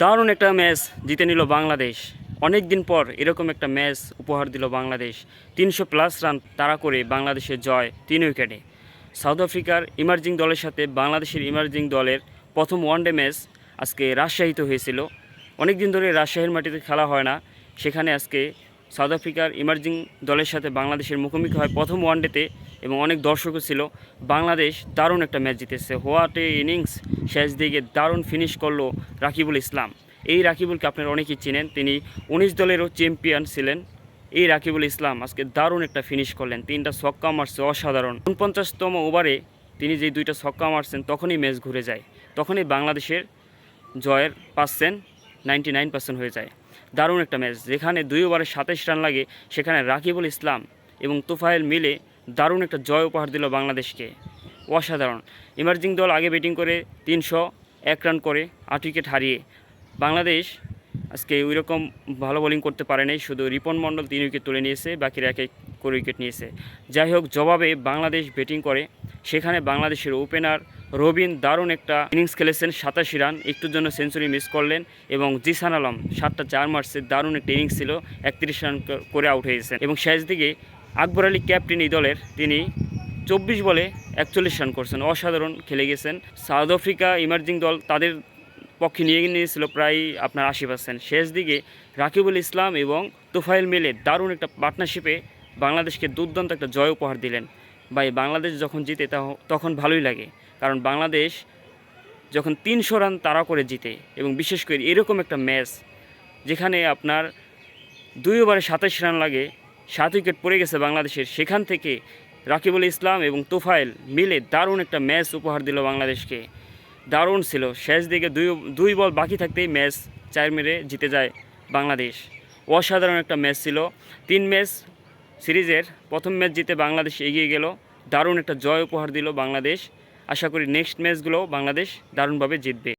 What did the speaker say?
দারুণ একটা ম্যাচ জিতে নিল বাংলাদেশ। অনেক দিন পর এরকম একটা ম্যাচ উপহার দিল বাংলাদেশ। তিনশো প্লাস রান তারা করে বাংলাদেশের জয় তিন উইকেটে। সাউথ আফ্রিকার ইমার্জিং দলের সাথে বাংলাদেশের ইমার্জিং দলের প্রথম ওয়ানডে ম্যাচ আজকে রাজশাহীতে হয়েছিল। অনেক দিন ধরে রাজশাহীর মাটিতে খেলা হয় না। সেখানে আজকে সাউথ আফ্রিকার ইমার্জিং দলের সাথে বাংলাদেশের মুখোমুখি হয় প্রথম ওয়ানডেতে এবং অনেক দর্শকও ছিল। বাংলাদেশ দারুণ একটা ম্যাচ জিতেছে। What innings! শেষ দিকে দারুণ ফিনিশ করল রাকিবুল ইসলাম। এই রাকিবুলকে আপনারা অনেকেই চিনেন। তিনি উনিশ দলেরও চ্যাম্পিয়ন ছিলেন। এই রাকিবুল ইসলাম আজকে দারুণ একটা ফিনিশ করলেন। তিনটা ছক্কা মারছে অসাধারণ। উনপঞ্চাশতম ওভারে তিনি যে দুইটা ছক্কা মারছেন, তখনই ম্যাচ ঘুরে যায়। তখনই বাংলাদেশের জয়ের পাচ্ছেন নাইনটি নাইন পার্সেন্ট হয়ে যায়। দারুণ একটা ম্যাচ। যেখানে দুই ওভারে সাতাইশ রান লাগে, সেখানে রাকিবুল ইসলাম এবং তোফায়েল মিলে দারুণ একটা জয় উপহার দিল বাংলাদেশকে। অসাধারণ। ইমার্জিং দল আগে ব্যাটিং করে তিনশো এক রান করে, আট উইকেট হারিয়ে। বাংলাদেশ আজকে ওই রকম ভালো বোলিং করতে পারে নাই, শুধু রিপন মণ্ডল তিন উইকেট তুলে নিয়েছে, বাকিরা এক এক করে উইকেট নিয়েছে। যাই হোক, জবাবে বাংলাদেশ ব্যাটিং করে, সেখানে বাংলাদেশের ওপেনার রবিন দারুণ একটা ইনিংস খেলেছেন, সাতাশি রান, একটুর জন্য সেঞ্চুরি মিস করলেন এবং জিসান আলম সাতটা চার মার্চে দারুণ একটা ইনিংস ছিল, একত্রিশ রান করে আউট হয়েছেন এবং শেষ দিকে আকবর আলী ক্যাপ্টেন এই দলের, তিনি চব্বিশ বলে একচল্লিশ রান করছেন, অসাধারণ খেলে গেছেন। সাউথ আফ্রিকা ইমার্জিং দল তাদের পক্ষে নিয়ে নিয়েছিল প্রায় আপনার আশি পার্সেন্ট শেষ দিকে রাকিবুল ইসলাম এবং তোফাইল মিলে দারুণ একটা পার্টনারশিপে বাংলাদেশকে দুর্দান্ত একটা জয় উপহার দিলেন। ভাই, বাংলাদেশ যখন জিতে তখন ভালোই লাগে। কারণ বাংলাদেশ যখন তিনশো রান তাড়া করে জিতে এবং বিশেষ করে এরকম একটা ম্যাচ যেখানে আপনার দুই ওভারে সাতাশ রান লাগে, সাত উইকেট পড়ে গেছে বাংলাদেশের, সেখান থেকে রাকিবুল ইসলাম এবং তোফায়েল মিলে দারুণ একটা ম্যাচ উপহার দিল বাংলাদেশকে। দারুণ ছিল। শেষ দিকে দুই দুই বল বাকি থাকতেই ম্যাচ চার মেরে জিতে যায় বাংলাদেশ। অসাধারণ একটা ম্যাচ ছিল। তিন ম্যাচ সিরিজের প্রথম ম্যাচ জিতে বাংলাদেশ এগিয়ে গেল। দারুণ একটা জয় উপহার দিল বাংলাদেশ। আশা করি নেক্সট ম্যাচগুলো বাংলাদেশ দারুণভাবে জিতবে।